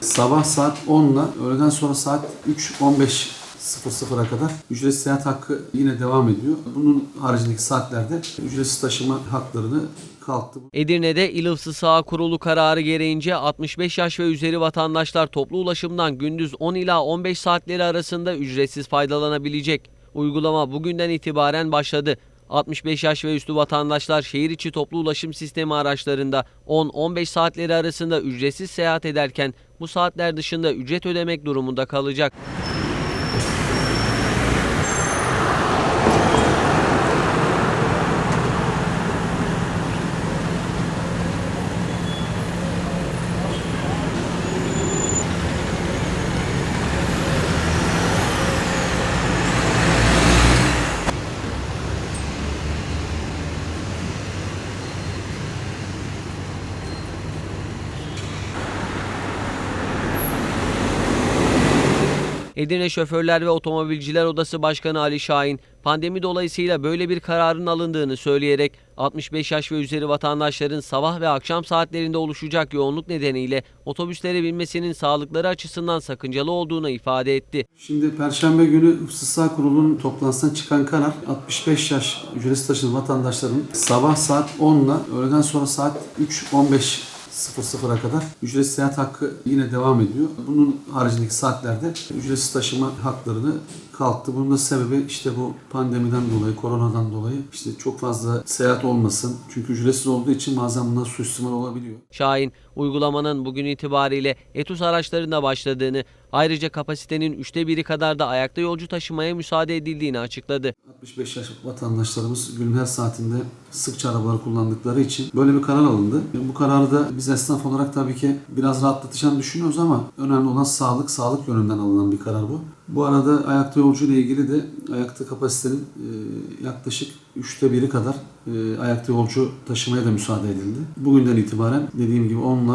sabah saat 10 ile öğleden sonra saat 3.15.00'a kadar ücretsiz seyahat hakkı yine devam ediyor. Bunun haricindeki saatlerde ücretsiz taşıma haklarını kalktı. Edirne'de İl Hıfzı Saha Kurulu kararı gereğince 65 yaş ve üzeri vatandaşlar toplu ulaşımdan gündüz 10 ila 15 saatleri arasında ücretsiz faydalanabilecek. Uygulama bugünden itibaren başladı. 65 yaş ve üstü vatandaşlar şehir içi toplu ulaşım sistemi araçlarında 10-15 saatleri arasında ücretsiz seyahat ederken bu saatler dışında ücret ödemek durumunda kalacak. Edirne Şoförler ve Otomobilciler Odası Başkanı Ali Şahin, pandemi dolayısıyla böyle bir kararın alındığını söyleyerek 65 yaş ve üzeri vatandaşların sabah ve akşam saatlerinde oluşacak yoğunluk nedeniyle otobüslere binmesinin sağlıkları açısından sakıncalı olduğunu ifade etti. Şimdi Perşembe günü Hıfzı Kurulu'nun toplantısından çıkan karar 65 yaş ücretsiz taşınan vatandaşların sabah saat 10 ile öğleden sonra saat 3.15 00'a kadar ücretsiz seyahat hakkı yine devam ediyor. Bunun haricindeki saatlerde ücretsiz taşıma haklarını kalktı. Bunun da sebebi işte bu pandemiden dolayı, koronadan dolayı işte çok fazla seyahat olmasın. Çünkü ücretsiz olduğu için bazen bundan suistimal olabiliyor. Şahin, uygulamanın bugün itibariyle ETUS araçlarında başladığını, ayrıca kapasitenin üçte biri kadar da ayakta yolcu taşımaya müsaade edildiğini açıkladı. 65 yaş vatandaşlarımız günün her saatinde sıkça arabaları kullandıkları için böyle bir karar alındı. Bu kararı da biz esnaf olarak tabii ki biraz rahatlatacağını düşünüyoruz ama önemli olan sağlık, sağlık yönünden alınan bir karar bu. Bu arada ayakta yolcu ile ilgili de ayakta kapasitenin e, yaklaşık üçte biri kadar e, ayakta yolcu taşımaya da müsaade edildi. Bugünden itibaren dediğim gibi 10 ile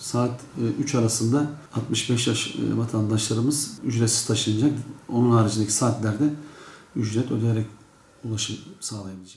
saat e, 3 arasında 65 yaş e, vatandaşlarımız ücretsiz taşınacak. Onun haricindeki saatlerde ücret ödeyerek ulaşım sağlayabilecek.